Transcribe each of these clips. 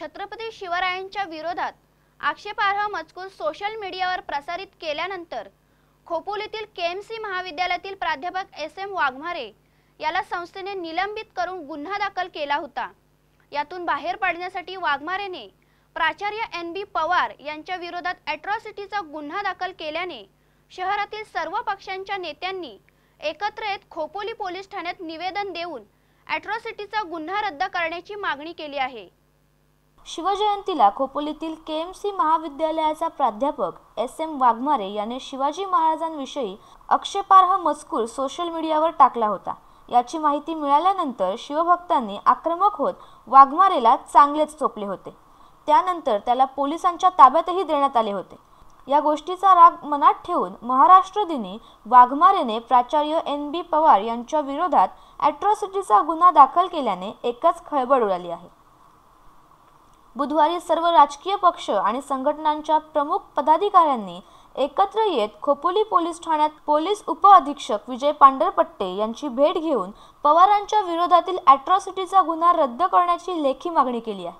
छत्रपती शिवरायांच्या विरोधात आक्षेपार्ह मजकूर सोशल मीडियावर प्रसारित केल्यानंतर खोपोलीतील केएमसी महाविद्यालयातील प्राध्यापक एस एम वाघमारे याला संस्थेने निलंबित करून गुन्हा दाखल केला होता. यातून बाहेर पडण्यासाठी वाघमारेने प्राचार्य एन बी पवार यांच्या विरोधात अॅट्रॉसिटीचा गुन्हा दाखल केल्याने शहरातील सर्व पक्षांच्या नेत्यांनी एकत्र येत खोपोली पोलीस ठाण्यात निवेदन देऊन अॅट्रॉसिटीचा गुन्हा रद्द करण्याची मागणी केली आहे. शिवजयंतीला खोपोलीतील के एम सी महाविद्यालयाचा प्राध्यापक एस एम वाघमारे याने शिवाजी महाराजांविषयी आक्षेपार्ह मजकूर सोशल मीडियावर टाकला होता. याची माहिती मिळाल्यानंतर शिवभक्तांनी आक्रमक होत वाघमारेला चांगलेच चोपले होते. त्यानंतर त्याला पोलिसांच्या ताब्यातही देण्यात आले होते. या गोष्टीचा राग मनात ठेवून महाराष्ट्र दिनी वाघमारेने प्राचार्य एन बी पवार यांच्या विरोधात ॲट्रॉसिटीचा गुन्हा दाखल केल्याने एकच खळबळ उडाली आहे. बुधवारी सर्व राजकीय पक्ष आणि संघटनांच्या प्रमुख पदाधिकाऱ्यांनी एकत्र येत खोपोली पोलीस ठाण्यात पोलीस उपअधीक्षक विजय पांढरपट्टे यांची भेट घेऊन पवारांच्या विरोधातील अॅट्रॉसिटीचा गुन्हा रद्द करण्याची लेखी मागणी केली आहे.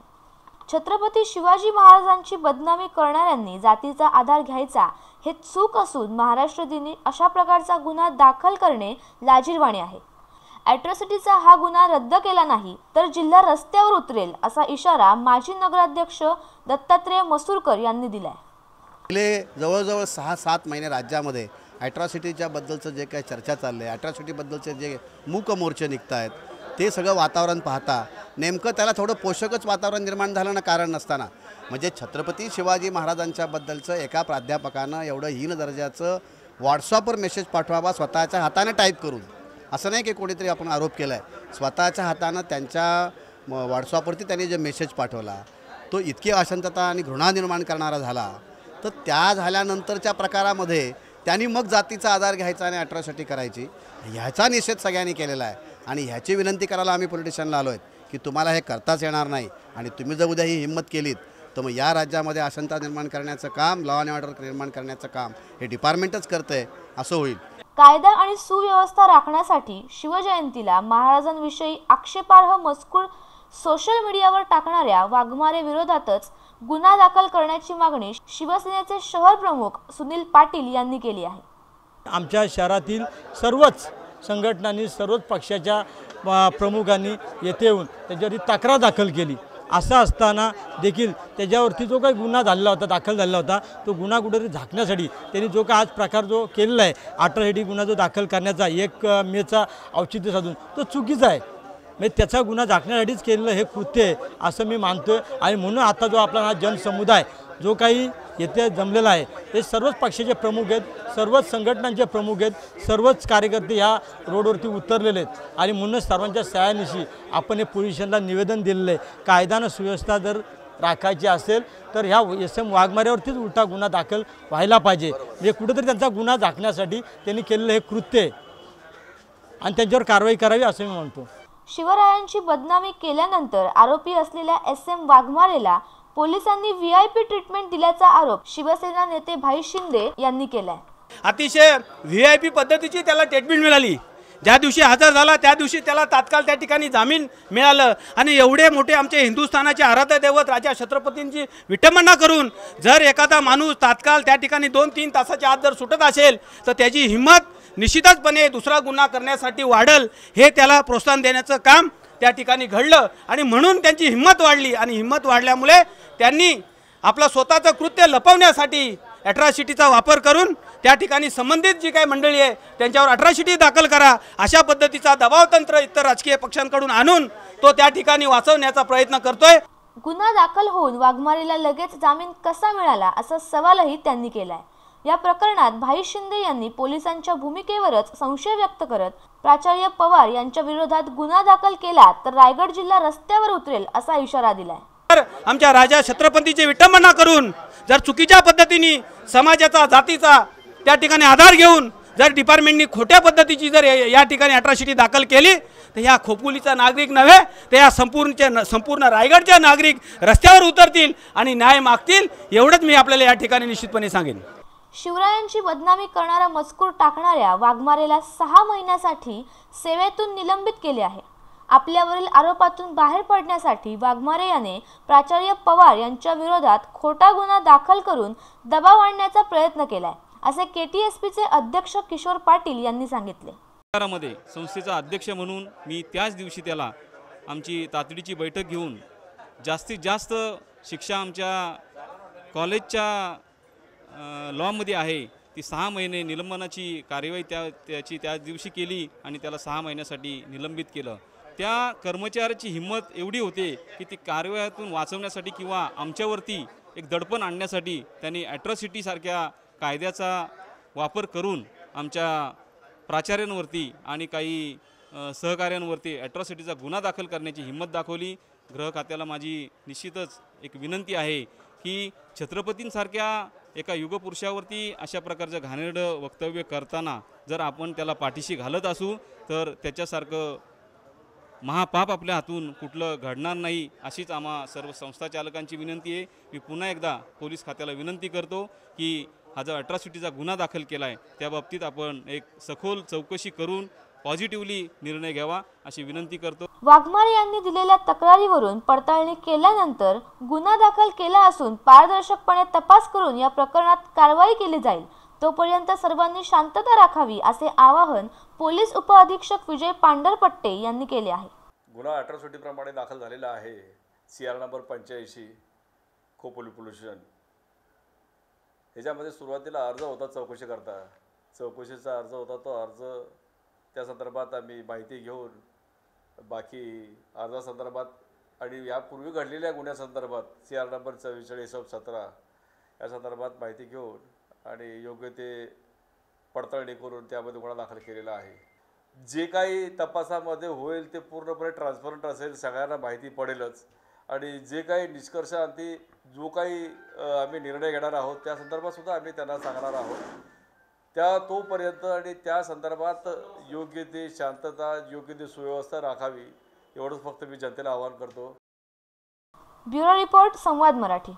छत्रपती शिवाजी महाराजांची बदनामी करणाऱ्यांनी जातीचा आधार घ्यायचा हे चूक असून महाराष्ट्र दिनी अशा प्रकारचा गुन्हा दाखल करणे लाजीरवाणी आहे. ॲट्रॉसिटीचा हा गुन्हा रद्द केला नाही तर जिल्हा रस्त्यावर उतरेल असा इशारा माजी नगराध्यक्ष दत्तात्रेय मसूरकर यांनी दिलाय. गेले जवळजवळ सहा सात महिने राज्यामध्ये ॲट्रॉसिटीच्या बद्दलचं जे काही चर्चा चालली आहे ॲट्रॉसिटीबद्दलचे जे मूक मोर्चे निघत आहेत ते सगळं वातावरण पाहता नेमकं त्याला थोडं पोषकच वातावरण निर्माण झालं ना कारण नसताना. म्हणजे छत्रपती शिवाजी महाराजांच्या बद्दलचं एका प्राध्यापकानं एवढं हीन दर्जाचं व्हॉट्सअपवर मेसेज पाठवावा स्वतःच्या हाताने टाईप करून. असं नाही की कोणीतरी आपण आरोप केला आहे स्वतःच्या हातानं त्यांच्या व्हॉट्सअपवरती त्यांनी जे मेसेज पाठवला तो इतकी अशांतता आणि घृणा निर्माण करणारा झाला. तर त्या झाल्यानंतरच्या प्रकारामध्ये त्यांनी मग जातीचा आधार घ्यायचा आणि अट्रॉसिटी करायची. ह्याचा निषेध सगळ्यांनी केलेला आहे. आणि ह्याची विनंती करायला आम्ही पोलिटिशियनला आलो आहेत की तुम्हाला हे करताच येणार नाही. आणि तुम्ही जर उद्या ही हिंमत केलीत तर मग या राज्यामध्ये अशांतता निर्माण करण्याचं काम लॉ अँड ऑर्डर निर्माण करण्याचं काम हे डिपार्टमेंटच करतं आहे असं होईल. कायदा आणि सुव्यवस्था राखण्यासाठी शिवजयंतीला महाराजांविषयी आक्षेपार्ह मजकूर सोशल मीडियावर टाकणाऱ्या वाघमारे विरोधातच गुन्हा दाखल करण्याची मागणी शिवसेनेचे शहर प्रमुख सुनील पाटील यांनी केली आहे. आमच्या शहरातील सर्वच संघटनांनी सर्वच पक्षाच्या प्रमुखांनी येथे येऊन त्याच्यावरती तक्रार दाखल केली. असं असताना देखील त्याच्यावरती जो काही गुन्हा झालेला होता दाखल झालेला होता तो गुन्हा कुठेतरी झाकण्यासाठी त्यांनी जो काय आज प्रकार जो केलेला आहे अठरासाठी गुन्हा जो दाखल करण्याचा एक मेचा औचित्य साधून तो चुकीचा आहे. म्हणजे त्याचा गुन्हा झाकण्यासाठीच केलेलं हे कृत्य आहे असं मी मानतो आहे आणि म्हणून आता जो आपला हा जनसमुदाय जो काही येथे जमलेला आहे. हे सर्वच पक्षाचे प्रमुख आहेत सर्वच संघटनांचे प्रमुख आहेत सर्वच कार्यकर्ते ह्या रोडवरती उतरलेले आहेत. आणि म्हणूनच सर्वांच्या सहाय्यानिशी आपण हे पोलिसांना निवेदन दिलेलं आहे. कायदा सुव्यवस्था जर राखायची असेल तर ह्या एस एम वाघमाऱ्यावरतीच उलटा गुन्हा दाखल व्हायला पाहिजे. म्हणजे कुठेतरी त्यांचा गुन्हा झाकण्यासाठी त्यांनी केलेलं हे कृत्य आहे. आणि त्यांच्यावर कारवाई करावी असं मी म्हणतो. शिवरायांची बदनामी केल्यानंतर आरोपी असलेल्या एस एम वाघमारेला पोलिसांनी व्ही आय पी ट्रीटमेंट दिल्याचा आरोप शिवसेना नेते भाई शिंदे यांनी केलाय. अतिशय व्ही आय पी पद्धतीची त्याला ट्रीटमेंट मिळाली. ज्या दिवशी हजर झाला त्या दिवशी त्याला तात्काळ त्या ठिकाणी जामीन मिळालं. आणि एवढे मोठे आमचे हिंदुस्थानाचे आराध्य दैवत राजा छत्रपतींची विटंबना करून जर एखादा माणूस तात्काळ त्या ठिकाणी दोन तीन तासाच्या आत जर सुटत असेल तर त्याची हिंमत निश्चितचपणे दुसरा गुन्हा करण्यासाठी वाढल. हे त्याला प्रोत्साहन देण्याचं काम त्या ठिकाणी घडलं आणि म्हणून त्यांची हिंमत वाढली. आणि हिंमत वाढल्यामुळे त्यांनी आपलं स्वतःचं कृत्य लपवण्यासाठी अट्रॉसिटीचा वापर करून त्या ठिकाणी संबंधित जी काही मंडळी आहे त्यांच्यावर अट्रॉसिटी दाखल करा. अशा पद्धतीचा दबावतंत्र इतर राजकीय पक्षांकडून आणून तो त्या ठिकाणी वाचवण्याचा प्रयत्न करतोय. गुन्हा दाखल होऊन वाघमारेला लगेच जामीन कसा मिळाला असा सवालही त्यांनी केलाय. या प्रकरणात भाई शिंदे यांनी पोलिसांच्या भूमिकेवरच संशय व्यक्त करत प्राचार्य पवार यांच्या विरोधात गुन्हा दाखल केला तर रायगड जिल्हा रस्त्यावर उतरेल असा इशारा दिलाय. तर आमच्या राजा छत्रपतीची विटंबना करून जर चुकीच्या पद्धतीने समाजाचा जातीचा त्या ठिकाणी आधार घेऊन जर डिपार्टमेंटनी खोट्या पद्धतीची जर या ठिकाणी अट्रॉसिटी दाखल केली तर ह्या खोपोलीचा नागरिक नव्हे तर या संपूर्णच्या संपूर्ण रायगडच्या नागरिक रस्त्यावर उतरतील आणि न्याय मागतील एवढंच मी आपल्याला या ठिकाणी निश्चितपणे सांगेन. शिवरायांची बदनामी करणारा मजकूर टाकणाऱ्या वाघमारेला सहा महिन्यासाठी सेवेतून निलंबित केले आहे. आपल्यावरील आरोपातून बाहेर पडण्यासाठी वाघमारे याने प्राचार्य पवार यांच्या विरोधात खोटा गुन्हा दाखल करून दबाव आणण्याचा प्रयत्न केलाय असे के टी एस पीचे अध्यक्ष किशोर पाटील यांनी सांगितले. मध्ये संस्थेचा अध्यक्ष म्हणून मी त्याच दिवशी त्याला आमची तातडीची बैठक घेऊन जास्तीत जास्त शिक्षा आमच्या कॉलेजच्या लॉमध्ये आहे. ती सहा महिने निलंबनाची कार्यवाही त्या त्याची त्याच दिवशी केली आणि त्याला सहा महिन्यासाठी निलंबित केलं. त्या कर्मचाऱ्याची हिंमत एवढी होते की ती कारवायातून वाचवण्यासाठी किंवा आमच्यावरती एक दडपण आणण्यासाठी त्यांनी ॲट्रॉसिटीसारख्या कायद्याचा वापर करून आमच्या प्राचार्यांवरती आणि काही सहकाऱ्यांवरती ॲट्रॉसिटीचा गुन्हा दाखल करण्याची हिंमत दाखवली. गृह खात्याला माझी निश्चितच एक विनंती आहे की छत्रपतींसारख्या एका युगपुरुषावरती अशा प्रकारचं घाणेरडं वक्तव्य करताना जर आपण त्याला पाठीशी घालत असू तर त्याच्यासारखं महापाप आपल्या हातून कुठलं घडणार नाही अशीच आम्हा सर्व संस्था चालकांची विनंती आहे. मी पुन्हा एकदा पोलीस खात्याला विनंती करतो की हा जो अट्रॉसिटीचा गुन्हा दाखल केला आहे त्या बाबतीत आपण एक सखोल चौकशी करून पॉझिटिव्हली निर्णय घ्यावा अशी विनंती करतो. वाघमारे यांनी दिलेल्या तक्रारीवरून पडताळणी केल्यानंतर गुन्हा दाखल केला असून पारदर्शकपणे तपास करून या प्रकरणात कारवाई केली जाईल. तोपर्यंत सर्वांनी शांतता राखावी असे आवाहन पोलीस उपअधीक्षक विजय पांढरपट्टे यांनी केले आहे. गुन्हा अट्रॉसिटीप्रमाणे दाखल झालेला आहे. सी आर नंबर पंच्याऐंशी खोपोली पोल्युशन ह्याच्यामध्ये सुरुवातीला अर्ज होता चौकशी करता. चौकशीचा अर्ज होता तो अर्ज त्या संदर्भात आम्ही माहिती घेऊन बाकी अर्जासंदर्भात आणि यापूर्वी घडलेल्या गुन्ह्यासंदर्भात सी आर नंबर चव्वेचाळीस सतरा या संदर्भात माहिती घेऊन आणि योग्य ते पडताळणी करून त्यामध्ये गुन्हा दाखल केलेला आहे. जे काही तपासामध्ये होईल ते पूर्णपणे ट्रान्सपरंट असेल सगळ्यांना माहिती पडेलच. आणि जे काही निष्कर्षांती जो काही आम्ही निर्णय घेणार आहोत त्या संदर्भातसुद्धा आम्ही त्यांना सांगणार आहोत. त्या तोपर्यंत आणि त्या संदर्भात योग्य ते शांतता योग्य ते सुव्यवस्था राखावी एवढंच फक्त मी जनतेला आवाहन करतो. ब्युरो रिपोर्ट संवाद मराठी.